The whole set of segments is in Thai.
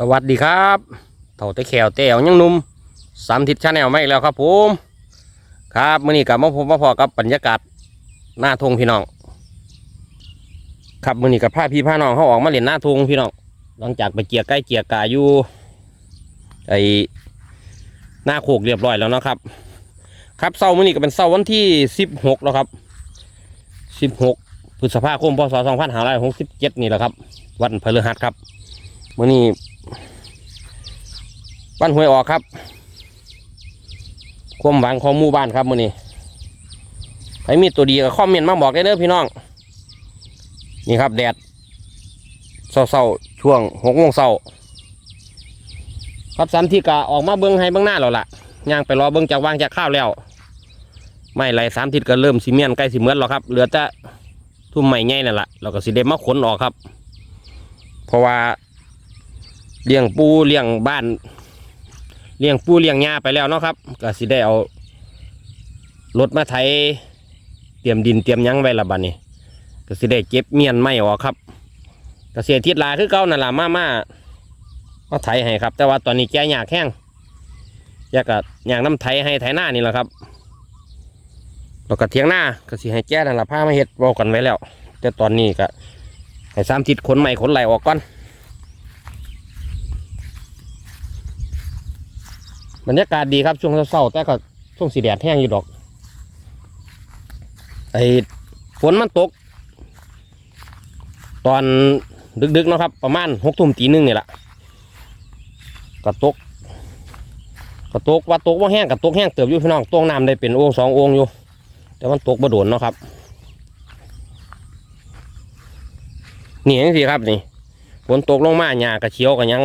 สวัสดีครับเถ่าตะแขวแตวยังนุ่มสามทิศชาแนลไม่แล้วครับผมครับมื่อนี้กับมาพบมาพอกับบรรยากาศหน้าทงพี่น้อง ครับมื่อนี้กับพาพี่พาน้องเขาออกมาเล่นหน้าทงพี่น้องหลังจากไปเกียร์ใกล้เกียร์กาอยู่ไอหน้าโคกเรียบร้อยแล้วนะครับ ครับเสาร์มื่อนี้ก็เป็นเสาร์วันที่สิบหกแล้วครับสิบหกพฤษภาคมพศสองพันห้าร้อยหกสิบเจ็ดนี่แหละครับ วันพฤหัสครับมื่อนี้ บ้านห้วยออกครับ ความหวังของหมู่บ้านครับมื้อนี้ใครมีตัวดีก็คอมเมนต์มาบอกได้เด้อพี่น้อง นี่ครับแดดเศร้าๆช่วงหกโมงเช้าครับสันทิกาออกมาเบิ้องให้เบิ้องหน้าแล้วล่ะย่างไปรอเบิ้องจากวางจากข้าวแล้ว ไม่ไรสามทิศก็เริ่มสิเมียนใกล้สิเหมือนแล้วครับเหลือแต่ทุ่มใหม่ใหญ่นั่นแหละเราก็สิเดมาขนออกครับ เพราะว่า เลี้ยงปูเลี้ยงบ้าน เลี้ยงปูเลี้ยงหญ้าไปแล้วเนาะครับก็สิได้เอารถมาไถเตรียมดินเตรียมยังไว้ละบัดนี้ก็สิได้เก็บเมียนไม้ออกครับก็เกษตรทิศลาคือเก่านั่นละมามามาไถให้ครับ แต่ว่าตอนนี้แกหยากแห้งอยากกะอยากน้ำไถให้ไถหน้านี่แหละครับแล้วก็เทียงหน้าก็สิให้แกนั่นล่ะพามาเฮ็ดเว้ากันไว้แล้ว แต่ตอนนี้ก็ให้สามทิศขนใหม่ขนไหลออกก่อน บรรยากาศดีครับช่วงเช้าๆแต่ก็ช่วงสีแดดแห้งอยู่ดอก ไอ้ฝนมันตก ตอนดึกๆนะครับ ประมาณหกทุ่มตีหนึ่งนี่แหละก็ตกก็ตกว่าตกว่าแห้งก็ตกแห้งเติบอยู่พี่น้องตวงน้ำได้เป็นโอ่งสองโอ่งอยู่ แต่มันตกบ่โดนเนาะครับนี่ยังสิครับนี่ฝนตกลงมาหญ้ากระเชียวกันยัง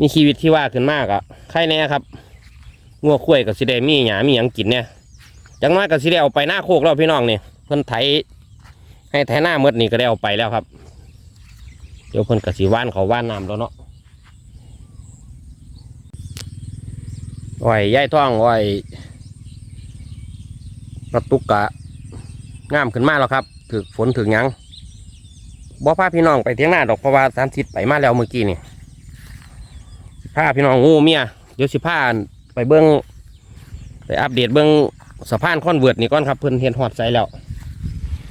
มีชีวิตที่ว่าขึ้นมากอะใครแน่ครับงัวคุ้ยกับสิได้มีหยามีหยังกินเนี่ยจังน้อยกับสิได้เอาไปหน้าโคกแล้วพี่น้องนี่เพิ่นไถให้ไถหน้าเมดนี่ก็ได้เอาไปแล้วครับ เดี๋ยวเพิ่นกับสิว่านเขาว่านน้ำแล้วเนาะไหวย่ายท้องไหวกระตุกกะงามขึ้นมาแล้วครับถึกฝนถึกหยังบ่พาพี่น้องไปเที่ยงหน้าดอกเพราะว่าสามทิศไปมาแล้วเมื่อกี้นี่ พาพี่น้องงูเมียเดี๋ยวสิพาไปเบิ้งไปอัปเดตเบิ้งสะพานคอนเวิร์ตนี่ก่อนครับเพิ่อนเห็นหอดใสแล้ว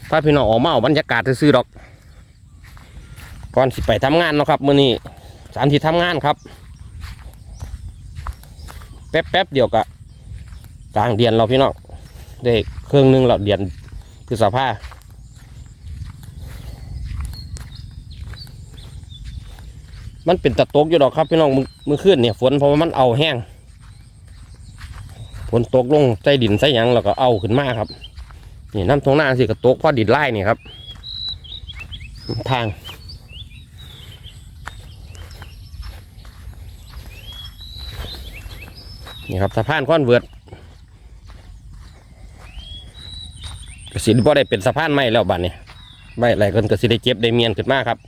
พาพี่น้องออกมาเอาบรรยากาศซื้อๆดอก ก่อนสิไปทำงานเนาะครับมื้อนี้สานที่ทำงานครับ แป๊บๆเดียวกะกลางเดือนเราพี่น้องได้เครื่องหนึงเราเดือนคือสภา มันเป็นตะตกอยู่ดอกครับพี่น้องมือมือขึ้นเนี่ยฝนเพราะว่ามันเอาแห้งฝนตกลงใส่ดินใส่ยังแล้วก็เอาขึ้นมาครับนี่น้ำทงหน้าสิกระตกพราะดินไล่นี่ครับ ทางนี่ครับสะพานค้อนเวิร์ดกสิบ่ได้เป็นสะพานไม้แล้วบัดนี้ใบอะไรกันกสิได้เจ็บได้เมียนขึ้นมาครับ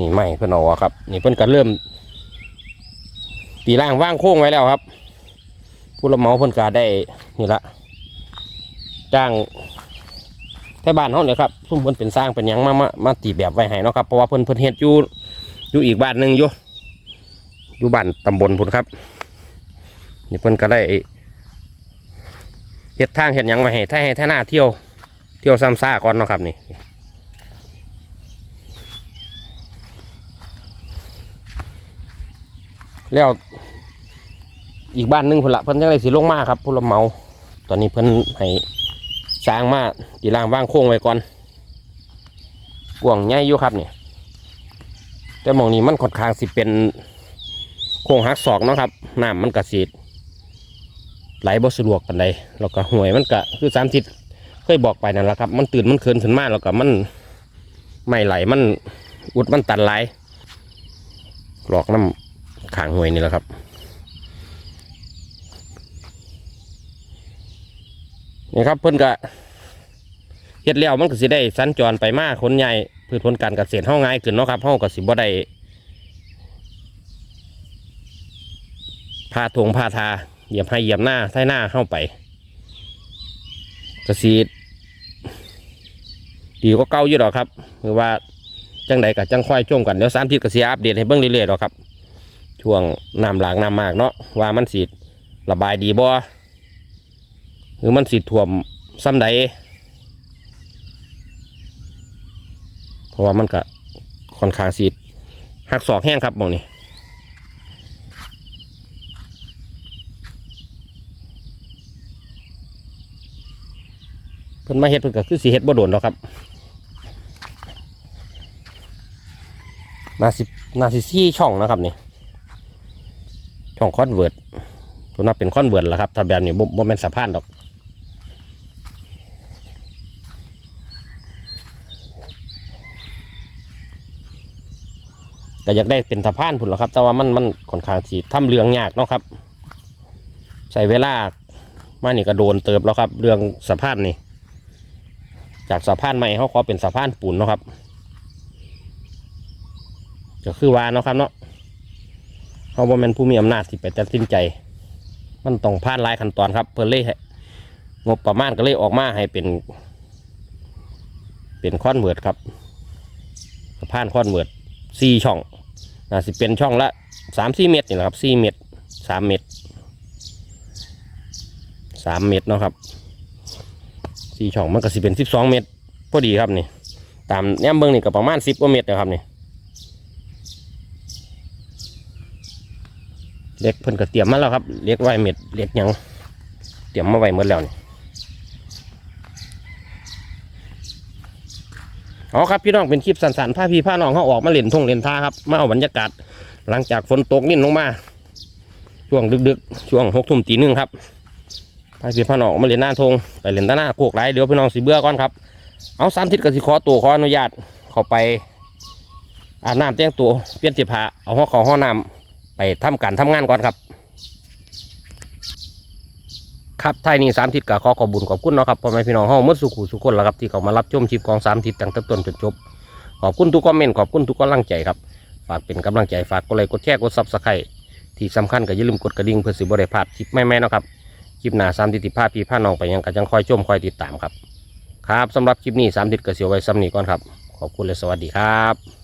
นี่ไม่เพิ่นอาอครับ นี่เพิ่นก็เริ่มตีร่างว่างโค้งไว้แล้วครับ ผู้รับเหมาเพิ่นก็ได้นี่ละจ้างแท่บ้านเฮาเนี่ยครับซุ่มเพิ่นเป็นสร้างเป็นยังมามามาตีแบบไว้ให้เนาะครับเพราะว่าเพิ่นเพิ่นเฮ็ดอยู่อยู่อีกบ้านหนึ่งอยู่อยู่บ้านตำบลพุ่นครับ นี่เพิ่นก็ได้เฮ็ดทางเฮ็ดยังไว้ให้ถ้าให้ท่าหน้าเที่ยวเที่ยวซ้ำซ่าก่อนเนาะครับนี่ แล้ว อีกบ้านหนึงพุ่นละเพิ่นยังไงสิลงมาครับผู้รับเมา ตอนนี้เพิ่นให้สร้างมาตีรางว่างโค้งไว้ก่อนกวงใหญ่อยู่ครับเนี่ยแต่มองนี้มันค่อนข้างสิเป็นโค้งหักศอกเนาะครับน้ำมันกระสีไหลบ่สะดวกปานใดแล้วก็ห่วยมันก็คือสามทิศเคยบอกไปนั่นแหละครับ มันตื่นมันเคินขึ้นมาแล้วก็มันไม่ไหลมันอุดมันตันไหลหลอกน้ำ ขางหวยนี่แหละครับนี่ครับเพิ่อนก็เฮ็ดแล้วมันก็สิได้สัญจรไปมาคนใหญ่พืชผลการเกษตรเฮาง่ายขึ้นเนาะครับเฮาก็สิบ่ได้พาทงพาทาเหยียบให้เหยียบหน้าใส่หน้าเข้าไปก็สิดีกว่าเก่าอยู่ดอกครับคือว่าจังใดกับจังค่อยชมกันเดี๋ยวสามทิศก็เสียอัปเดตให้เบิ่งเรื่อยๆหรอกครับ ช่วงน้ำหลากน้ำมากเนาะว่ามันสีระบายดีบ่หรือมันสีท่วมซ้ำใดเพราะว่ามันก็ค่อนข้างสีหักศอกแห้งครับมองนี้เพิ่นมาเฮ็ดเพิ่นก็คือสีเฮ็ดบ่โดนหรอกครับนาสินาสิซี่ช่องนะครับนี่ ช่องคอนเวิร์ตตัวนับเป็นคอนเวิร์ตแล้วครับถ้าแบบนี้บ่บ่แม่นสะพานดอกก็อยากได้เป็นสะพานพุ่นแหล้วครับ แต่ว่ามันมันค่อนข้างสีทำเรื่องยากเนาะครับ ใช้เวลามานี่ก็โดนเติบแล้วครับ เรื่องสะพานนี่ จากสะพานใหม่เขาขอเป็นสะพานปูนเนาะครับ ก็คือว่าเนาะครับเนาะ เขาบ่แม่นผู้มีอำนาจที่ไปตัดสินใจ มันต้องผ่านหลายขั้นตอนครับ เพื่อเลยงบประมาณก็เลยออกมาให้เป็น เป็นคอนเวิร์ตครับสะพานคอนเวิร์ตสี่ช่องน่าสิเป็นช่องละสามสี่เมตรนี่แหละครับสี่เมตรสามเมตรสามเมตรเนาะครับสี่ช่องมันก็สิเป็นสิบสองเมตรพอดีครับนี่ตามแนมเบิ้งนี่ก็ประมาณสิบกว่าเมตรนะครับนี่ เล็กเพิ่นก็เตรียมมาแล้วครับเล็กไว้เม็ดเล็กยังเตรียมมาไว้หมดแล้วนี่เอาครับพี่น้องเป็นคลิปสั้นๆพาพี่พาน้องเขาออกมาเล่นทงเล่นท่าครับมาเอาบรรยากาศหลังจากฝนตกนิ่นลงมา ช่วงดึกๆ ช่วงหกทุ่มตีหนึ่งครับพาพี่พาน้องมาเล่นหน้าทงไปเล่นตาหน้าโคกไรเดี๋ยวพี่น้องสิเบื่อก่อนครับเอาสามทิศกับสิขอตัวขออนุญาตเข้าไปอาบน้ำแต่งตัวเปลี่ยนเสื้อผ้าเอาห้องขอห้องน้ำ ไปทำการทำงานก่อนครับ ครับไทยนี่สามทิศกับขอขอบบุญขอบคุณเนาะครับพ่อแม่พี่น้องเฮาเมื่อสุขุสุขคนแล้วครับที่เขามารับชมคลิปของสามทิศตั้งแต่ต้นจนจบขอบคุณทุกคอมเมนต์ขอบคุณทุกกำลังใจครับฝากเป็นกำลังใจฝากกดไลค์กดแชร์กดซับสไครต์ที่สำคัญก็อย่าลืมกดกระดิ่งเพื่อสิบริพลาดคลิปใหม่ๆเนาะครับคลิปหน้าสามทิศที่พาพี่พาน้องไปยังกันจังคอยชมคอยติดตามครับครับสำหรับคลิปนี้สามทิศก็เสียไว้ซ้ำนี้ก่อนครับขอบคุณและสวัสดีครับ